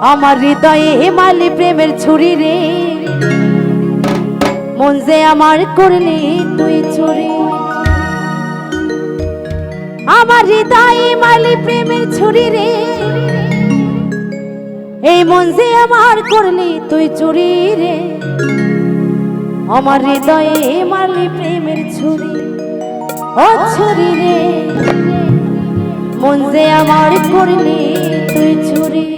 আমার হৃদয়ে হিমালি প্রেমের ছুরি রে। মন যে আমার করলি তুই ছুরি। আমার হৃদয়ে হিমালি প্রেমের ছুরি রে। এই মন যে আমার করলি তুই চুরি রে। আমার হৃদয়ে হিমালি প্রেমের ছুরি। ও ছুরি রে। মন যে আমার করলি তুই ছুরি।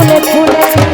ফুলে ফুলে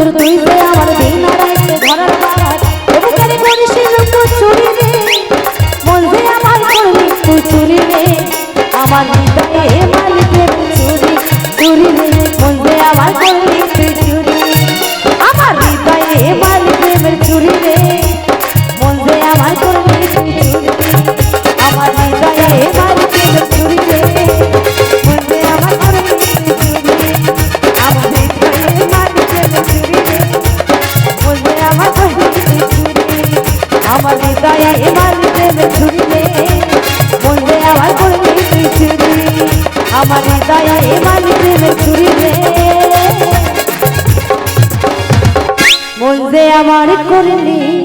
তোর তুই আমার দিন ঘরের বাড়ি করিস আমার হৃদয়ে মালি প্রেমের চুরি রে মন যে আমার করলি